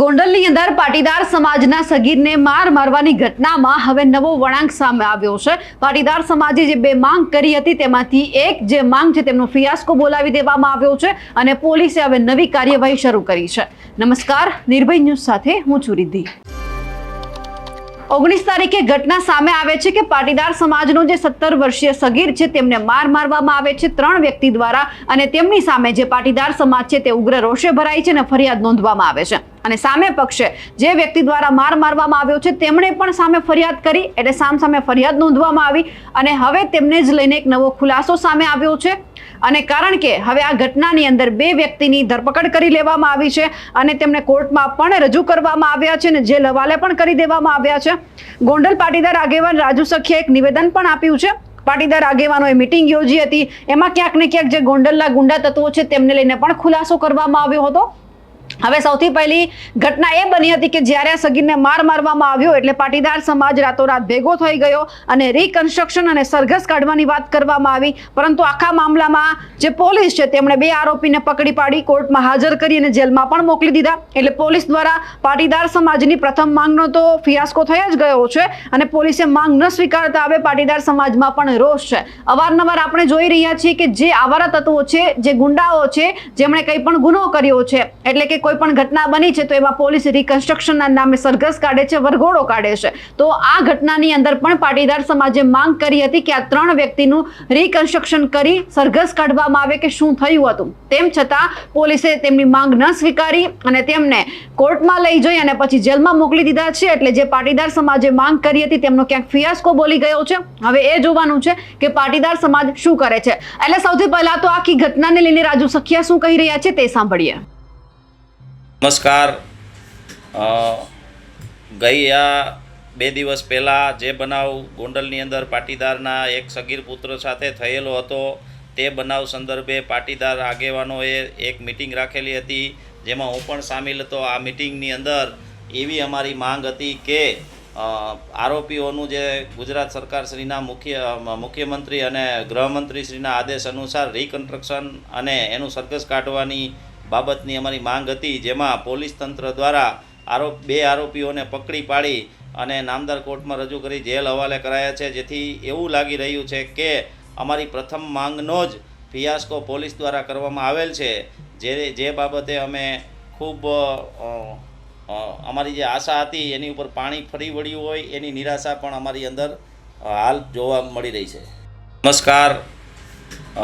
ગોંડલની અંદર પાટીદાર સમાજના સગીરને માર મારવાની ઘટનામાં હવે નવો વળાંક સામે આવ્યો છે. પાટીદાર સમાજે જે બે માંગ કરી હતી તેમાંથી એક જે માંગ છે તેમનો ફિયાસ્કો બોલાવી દેવામાં આવ્યો છે અને પોલીસે હવે નવી કાર્યવાહી શરૂ કરી છે. નમસ્કાર, નિર્ભય ન્યૂઝ સાથે હું છું રિદ્ધિ. ઓગણીસ તારીખે ઘટના સામે આવે છે કે પાટીદાર સમાજનો જે સત્તર વર્ષીય સગીર છે તેમને માર મારવામાં આવે છે ત્રણ વ્યક્તિ દ્વારા અને તેમની સામે જે પાટીદાર સમાજ છે તે ઉગ્ર રોષે ભરાય છે અને ફરિયાદ નોંધવામાં આવે છે. અને સામે પક્ષે જે વ્યક્તિ દ્વારા માર મારવામાં આવ્યો છે, તેમણે પણ સામે ફરિયાદ કરી, એટલે સામ સામે ફરિયાદ નોંધવામાં આવી અને હવે તેમને જ લઈને એક નવો ખુલાસો સામે આવ્યો છે. અને કારણ કે હવે આ ઘટનાની અંદર બે વ્યક્તિની ધરપકડ કરી લેવામાં આવી છે અને તેમને કોર્ટમાં પણ રજૂ કરવામાં આવ્યા છે અને જે લવાલે પણ કરી દેવામાં આવ્યા છે. ગોંડલ પાટીદાર આગેવાન રાજુ સખીએ એક નિવેદન પણ આપ્યું છે. પાટીદાર આગેવાનોએ મિટિંગ યોજી હતી. એમાં ક્યાંક ને ક્યાંક જે ગોંડલના ગુંડા તત્વો છે, તેમને લઈને પણ ખુલાસો કરવામાં આવ્યો હતો. હવે સૌથી પહેલી ઘટના એ બની હતી કે જ્યારે આ સગીરને માર મારવામાં આવ્યો એટલે પાટીદાર સમાજ રાતોરાત ભેગો થઈ ગયો અને રિકન્સ્ટ્રક્શન અને સરઘસ કાઢવાની વાત કરવામાં આવી. પરંતુ આખા મામલામાં જે પોલીસ છે, તેમણે બે આરોપીને પકડી પાડી, કોર્ટમાં હાજર કરી અને જેલમાં પણ મોકલી દીધા. એટલે પોલીસ દ્વારા પાટીદાર સમાજની પ્રથમ માંગનો તો ફિયાસ્કો થઈ જ ગયો છે અને પોલીસે માંગ ન સ્વીકારતા હવે પાટીદાર સમાજમાં પણ રોષ છે. અવારનવાર આપણે જોઈ રહ્યા છીએ કે જે આવારા તત્વો છે, જે ગુંડાઓ છે, જેમણે કંઈ પણ ગુનો કર્યો છે એટલે કે કોઈ પણ ઘટના બની છે તો એમાં પોલીસ રિકન્સ્ટ્રક્શનના નામે સરઘસ કાઢે છે, વરઘોડો કાઢે છે. તો આ ઘટનાની અંદર પણ પાટીદાર સમાજે માંગ કરી હતી કે આ ત્રણ વ્યક્તિનું રિકન્સ્ટ્રક્શન કરી સરઘસ કાઢવામાં આવે કે શું થયું હતું. તેમ છતાં પોલીસે તેમની માંગ ન સ્વીકારી અને તેમને કોર્ટમાં લઈ જઈ અને પછી જેલમાં મોકલી દીધા છે. એટલે જે પાટીદાર સમાજે માંગ કરી હતી તેમનો ક્યાંક ફિયાસ્કો બોલી ગયો છે. હવે એ જોવાનું છે કે પાટીદાર સમાજ શું કરે છે. એટલે સૌથી પહેલા તો આખી ઘટનાને લઈને રાજુ સખિયા શું કહી રહ્યા છે તે સાંભળીએ. નમસ્કાર. ગયા બે દિવસ પહેલાં જે બનાવ ગોંડલની અંદર પાટીદારના એક સગીર પુત્ર સાથે થયેલો હતો, તે બનાવ સંદર્ભે પાટીદાર આગેવાનોએ એક મિટિંગ રાખેલી હતી, જેમાં હું પણ સામેલ હતો. આ મિટિંગની અંદર એવી અમારી માંગ હતી કે આરોપીઓનું જે ગુજરાત સરકારશ્રીના મુખ્ય મુખ્યમંત્રી અને ગૃહમંત્રીશ્રીના આદેશ અનુસાર રિકન્સ્ટ્રક્શન અને એનું સરઘસ કાઢવાની બાબતની અમારી માંગ હતી, જેમાં પોલીસ તંત્ર દ્વારા આરોપ, બે આરોપીઓને પકડી પાડી અને નામદાર કોર્ટમાં રજૂ કરી જેલ હવાલે કરાયા છે. જેથી એવું લાગી રહ્યું છે કે અમારી પ્રથમ માંગનો જ ફિયાસ્કો પોલીસ દ્વારા કરવામાં આવેલ છે. જે જે બાબતે અમે ખૂબ અમારી જે આશા હતી એની ઉપર પાણી ફરી વળ્યું હોય એની નિરાશા પણ અમારી અંદર હાલ જોવા મળી રહી છે. નમસ્કાર.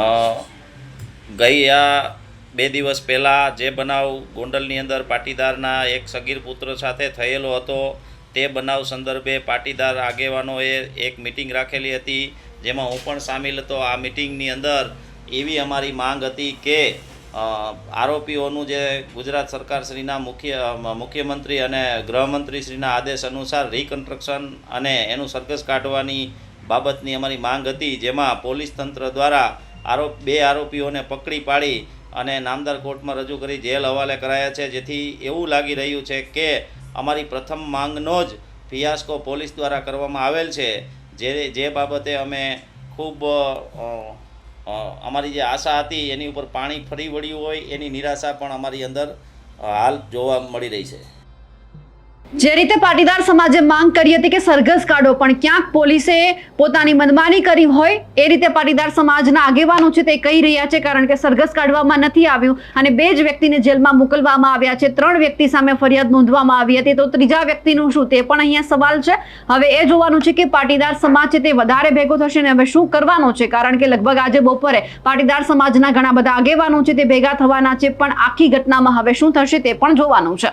આ બે દિવસ પહેલાં જે બનાવ ગોંડલની અંદર પાટીદારના એક સગીર પુત્ર સાથે થયેલો હતો, તે બનાવ સંદર્ભે પાટીદાર આગેવાનોએ એક મિટિંગ રાખેલી હતી, જેમાં હું પણ સામેલ હતો. આ મિટિંગની અંદર એવી અમારી માંગ હતી કે આરોપીઓનું જે ગુજરાત સરકારશ્રીના મુખ્ય મુખ્યમંત્રી અને ગૃહમંત્રીશ્રીના આદેશ અનુસાર રિકન્સ્ટ્રક્શન અને એનું સરઘસ કાઢવાની બાબતની અમારી માંગ હતી, જેમાં પોલીસ તંત્ર દ્વારા આરોપ, બે આરોપીઓને પકડી પાડી અને નામદાર કોર્ટમાં રજૂ કરી જેલ હવાલે કરાયા છે, જેથી એવું લાગી રહ્યું છે કે અમારી પ્રથમ માંગનો જ ફિયાસ્કો પોલીસ દ્વારા કરવામાં આવેલ છે. જે જે બાબતે અમે ખૂબ અમારી જે આશા હતી એની ઉપર પાણી ફરી વળ્યું હોય એની નિરાશા પણ અમારી અંદર હાલ જોવા મળી રહી છે. જે રીતે પાટીદાર સમાજે માંગ કરી હતી કે સરઘસ કાઢો, પણ ક્યાંક પોલીસે પોતાની મનમાની કરી હોય, એ રીતે પાટીદાર સમાજના આગેવાનો છે તે કહી રહ્યા છે કારણ કે સરઘસ કાઢવામાં નથી આવ્યું અને બે જ વ્યક્તિને જેલમાં મોકલવામાં આવ્યા છે. ત્રણ વ્યક્તિ સામે ફરિયાદ નોંધવામાં આવી હતી. તો ત્રીજા વ્યક્તિનું શું તે પણ અહીંયા સવાલ છે. હવે એ જોવાનું છે કે પાટીદાર સમાજ છે તે વધારે ભેગો થશે ને હવે શું કરવાનો છે? કારણ કે લગભગ આજે બપોરે પાટીદાર સમાજના ઘણા બધા આગેવાનો છે તે ભેગા થવાના છે, પણ આખી ઘટનામાં હવે શું થશે તે પણ જોવાનું છે.